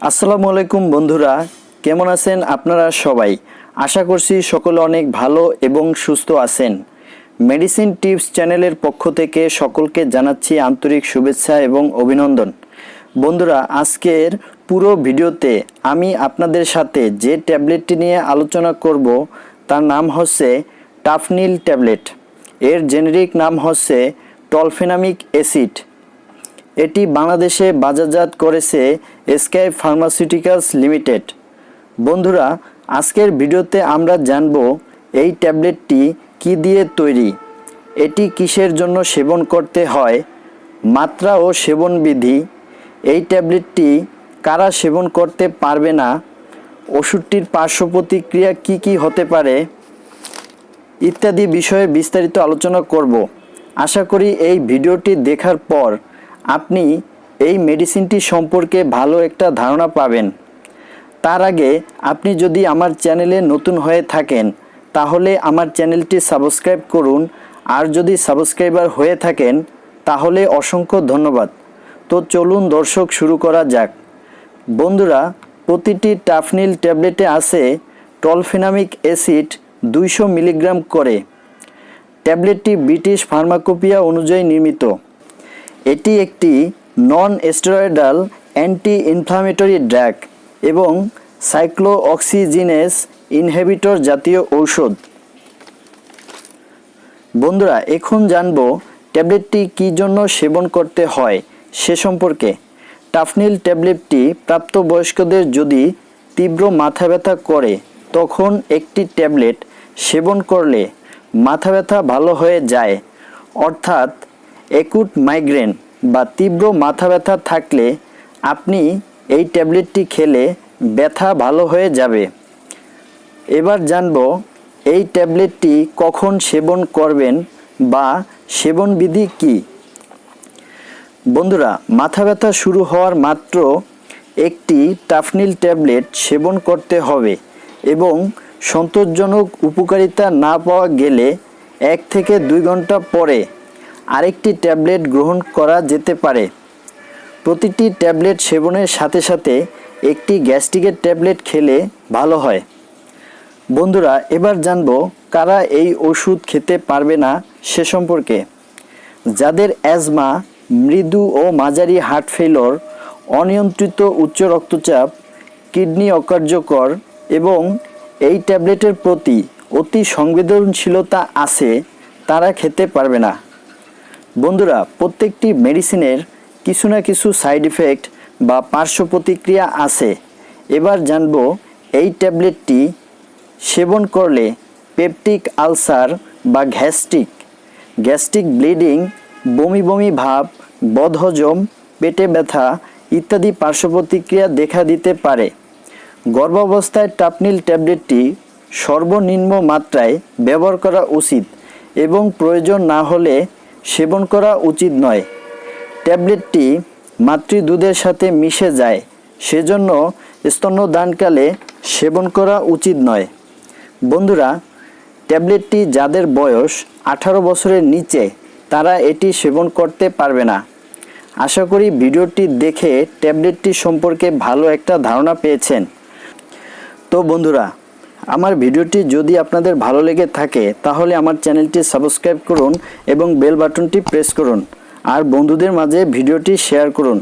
আসসালামু আলাইকুম বন্ধুরা, কেমন আছেন আপনারা সবাই? আশা করছি সকলে অনেক ভালো এবং সুস্থ আছেন। মেডিসিন টিপস চ্যানেলের পক্ষ থেকে সকলকে জানাচ্ছি আন্তরিক শুভেচ্ছা এবং অভিনন্দন। বন্ধুরা, আজকের পুরো ভিডিওতে আমি আপনাদের সাথে যে ট্যাবলেটটি নিয়ে আলোচনা করব, তার নাম হচ্ছে টাফনিল ট্যাবলেট। এর জেনেরিক নাম হচ্ছে টলফেনামিক অ্যাসিড। এটি বাংলাদেশে বাজারজাত করেছে স্কাই ফার্মাসিউটিক্যালস লিমিটেড। বন্ধুরা, আজকের ভিডিওতে আমরা জানব এই ট্যাবলেটটি কি দিয়ে তৈরি, এটি কিসের জন্য সেবন করতে হয়, মাত্রা ও সেবন বিধি, এই ট্যাবলেটটি কারা সেবন করতে পারবে না, ওষুধটির পার্শ্ব প্রতিক্রিয়া কী কী হতে পারে ইত্যাদি বিষয়ে বিস্তারিত আলোচনা করব। আশা করি এই ভিডিওটি দেখার পর আপনি এই মেডিসিনটি সম্পর্কে ভালো একটা ধারণা পাবেন। তার আগে আপনি যদি আমার চ্যানেলে নতুন হয়ে থাকেন, তাহলে আমার চ্যানেলটি সাবস্ক্রাইব করুন। আর যদি সাবস্ক্রাইবার হয়ে থাকেন, তাহলে অসংখ্য ধন্যবাদ। তো চলুন দর্শক শুরু করা যাক। বন্ধুরা, প্রতিটি টাফনিল ট্যাবলেটে আছে টলফেনামিক অ্যাসিড দুইশো মিলিগ্রাম করে। ট্যাবলেটটি ব্রিটিশ ফার্মাকোপিয়া অনুযায়ী নির্মিত। এটি একটি non steroidal anti inflammatory drug এবং সাইক্লো অক্সিজিনেস ইনহেবিটর জাতীয় ঔষধ। বন্ধুরা, এখন জানব ট্যাবলেটটি কী জন্য সেবন করতে হয় সে সম্পর্কে। টাফনিল ট্যাবলেটটি প্রাপ্তবয়স্কদের যদি তীব্র মাথা ব্যথা করে, তখন একটি ট্যাবলেট সেবন করলে মাথা ব্যথা ভালো হয়ে যায়। অর্থাৎ একুট মাইগ্রেন বা তীব্র মাথা ব্যথা থাকলে আপনি এই ট্যাবলেটটি খেলে ব্যথা ভালো হয়ে যাবে। এবার জানব এই ট্যাবলেটটি কখন সেবন করবেন বা সেবন বিধি কী? বন্ধুরা, মাথা ব্যথা শুরু হওয়ার মাত্র একটি টাফনিল ট্যাবলেট সেবন করতে হবে এবং সন্তোষজনক উপকারিতা না পাওয়া গেলে এক থেকে দুই ঘণ্টা পরে আরেকটি ট্যাবলেট গ্রহণ করা যেতে পারে। প্রতিটি ট্যাবলেট সেবনের সাথে সাথে একটি গ্যাস্ট্রিকের ট্যাবলেট খেলে ভালো হয়। বন্ধুরা, এবার জানব কারা এই ওষুধ খেতে পারবে না সে সম্পর্কে। যাদের অ্যাজমা, মৃদু ও মাঝারি হার্ট ফেলর অনিয়ন্ত্রিত উচ্চ রক্তচাপ, কিডনি অকার্যকর এবং এই ট্যাবলেটের প্রতি অতি সংবেদনশীলতা আছে, তারা খেতে পারবে না। বন্ধুরা, প্রত্যেকটি মেডিসিনের কিছু না কিছু সাইড ইফেক্ট বা পার্শ্ব প্রতিক্রিয়া আছে। এবার জানব এই ট্যাবলেটটি সেবন করলে পেপটিক আলসার বা গ্যাস্ট্রিক। গ্যাস্ট্রিক ব্লিডিং, বমি বমি ভাব, বদহজম, পেটে ব্যথা ইত্যাদি পার্শ্ব প্রতিক্রিয়া দেখা দিতে পারে। গর্ভাবস্থায় টাপনিল ট্যাবলেটটি সর্বনিম্ন মাত্রায় ব্যবহার করা উচিত এবং প্রয়োজন না হলে সেবন করা উচিত নয়। ট্যাবলেটটি মাতৃদুধের সাথে মিশে যায়, সেজন্য স্তন্যদানকালে সেবন করা উচিত নয়। বন্ধুরা, ট্যাবলেটটি যাদের বয়স আঠারো বছরের নিচে, তারা এটি সেবন করতে পারবে না। আশা করি ভিডিওটি দেখে ট্যাবলেটটি সম্পর্কে ভালো একটা ধারণা পেয়েছেন। তো বন্ধুরা আমার ভিডিওটি যদি আপনাদের ভালো লেগে থাকে, তাহলে আমার চ্যানেলটি সাবস্ক্রাইব করুন এবং বেল বাটনটি প্রেস করুন। আর বন্ধুদের মাঝে ভিডিওটি শেয়ার করুন।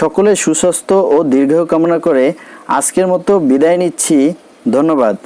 সকলে সুস্বাস্থ্য ও দীর্ঘ কামনা করে আজকের মতো বিদায় নিচ্ছি। ধন্যবাদ।